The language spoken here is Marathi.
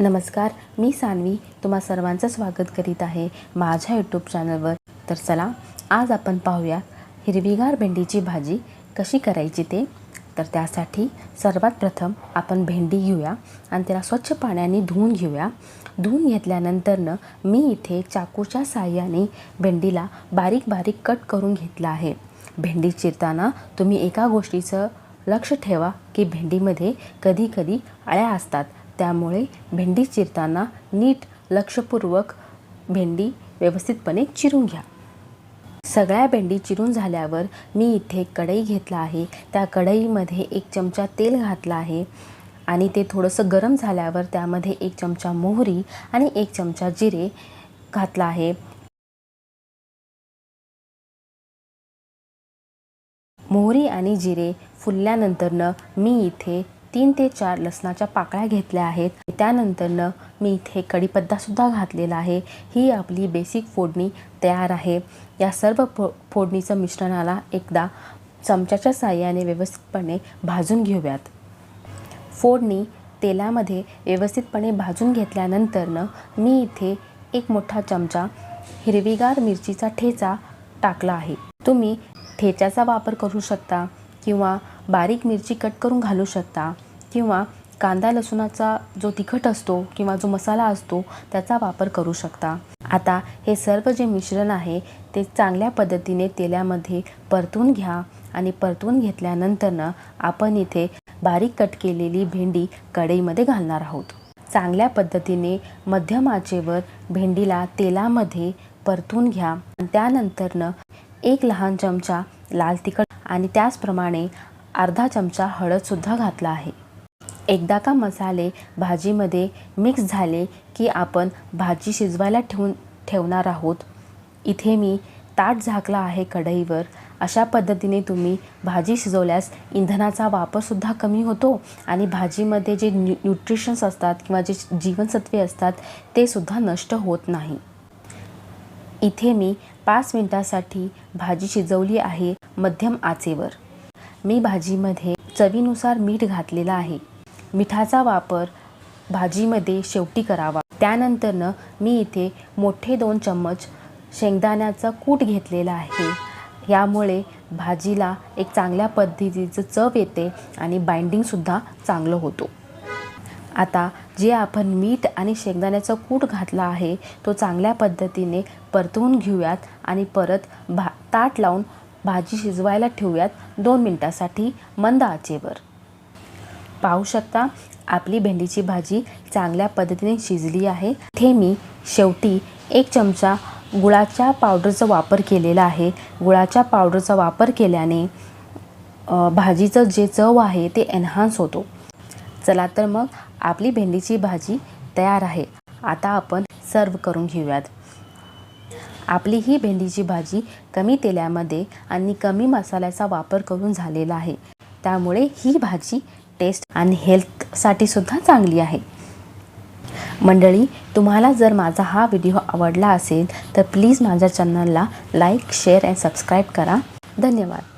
नमस्कार मी सानवी तुम्हा सर्वांचं स्वागत करीत आहे माझ्या यूट्यूब चॅनलवर तर चला आज आपण पाहूया हिरवीगार भेंडीची भाजी कशी करायची ते. तर त्यासाठी सर्वात प्रथम आपण भेंडी घेऊया आणि त्याला स्वच्छ पाण्याने धुवून घेऊया. धुवून घेतल्यानंतरनं मी इथे चाकूच्या साह्याने भेंडीला बारीक बारीक कट करून घेतला आहे. भेंडी चिरताना तुम्ही एका गोष्टीचं लक्ष ठेवा की भेंडीमध्ये कधी कधी अळ्या असतात. त्यामुळे भेंडी चिरताना नीट लक्षपूर्वक भेंडी व्यवस्थितपणे चिरून घ्या. सगळ्या भेंडी चिरून झाल्यावर मी इथे कढई घेतला आहे. त्या कढईमध्ये एक चमचा तेल घातला आहे आणि ते थोडंसं गरम झाल्यावर त्यामध्ये एक चमचा मोहरी आणि एक चमचा जिरे घातला आहे. मोहरी आणि जिरे फुलल्यानंतरनं मी इथे तीन ते चार लसणाच्या पाकळ्या घेतल्या आहेत. त्यानंतरनं मी इथे कढीपत्तासुद्धा घातलेला आहे. ही आपली बेसिक फोडणी तयार आहे. या सर्व फो फोडणीचं मिश्रणाला एकदा चमच्याच्या साहाय्याने व्यवस्थितपणे भाजून घेऊयात. फोडणी तेलामध्ये व्यवस्थितपणे भाजून घेतल्यानंतरनं मी इथे एक मोठा चमचा हिरवीगार मिरचीचा ठेचा टाकला आहे. तुम्ही ठेच्याचा वापर करू शकता किंवा बारीक मिरची कट करून घालू शकता. किंवा कांदा लसूणाचा जो तिखट असतो किंवा जो मसाला असतो त्याचा वापर करू शकता. आता हे सर्व जे मिश्रण आहे ते चांगल्या पद्धतीने तेलामध्ये परतून घ्या आणि परतून घेतल्यानंतरनं आपण इथे बारीक कट केलेली भेंडी कढईमध्ये घालणार आहोत. चांगल्या पद्धतीने मध्यम आचेवर भेंडीला तेलामध्ये परतून घ्या. आणि त्यानंतरनं एक लहान चमचा लाल तिखट आणि त्याचप्रमाणे अर्धा चमचा हळदसुद्धा घातला आहे. एकदा का मसाले भाजीमध्ये मिक्स झाले की आपण भाजी शिजवायला ठेवून ठेवणार आहोत. इथे मी ताट झाकला आहे कढईवर. अशा पद्धतीने तुम्ही भाजी शिजवल्यास इंधनाचा वापरसुद्धा कमी होतो आणि भाजीमध्ये जे न्यू न्यूट्रिशन्स असतात किंवा जे जीवनसत्वे असतात ते सुद्धा नष्ट होत नाही. इथे मी पाच मिनटासाठी भाजी शिजवली आहे मध्यम आचेवर. मी भाजीमध्ये चवीनुसार मीठ घातलेलं आहे. मिठाचा वापर भाजीमध्ये शेवटी करावा. त्यानंतरनं मी इथे मोठे दोन चम्मच शेंगदाण्याचा कूट घेतलेला आहे. यामुळे भाजीला एक चांगल्या पद्धतीचं चव येते आणि बाइंडिंगसुद्धा चांगलं होतो. आता जे आपण मीठ आणि शेंगदाण्याचा कूट घातला आहे तो चांगल्या पद्धतीने परतवून घेऊयात आणि परत भा ताट लावून भाजी शिजवायला ठेवूयात दोन मिनटासाठी मंद आचेवर. पाहू शकता आपली भेंडीची भाजी चांगल्या पद्धतीने शिजली आहे. इथे मी शेवटी एक चमचा गुळाच्या पावडरचा वापर केलेला आहे. गुळाच्या पावडरचा वापर केल्याने भाजीचं जे चव आहे ते एन्हान्स होतो. चला तर मग आपली भेंडीची भाजी तयार आहे. आता आपण सर्व करून घेऊयात. आपली ही भेंडीची भाजी कमी तेलामध्ये आणि कमी मसाल्याचा वापर करून झालेला आहे. त्यामुळे ही भाजी टेस्ट आणि हेल्थसाठी सुद्धा चांगली आहे. मंडळी तुम्हाला जर माझा हा व्हिडिओ आवडला असेल तर प्लीज माझ्या चॅनलला लाईक शेअर अँड सबस्क्राईब करा. धन्यवाद.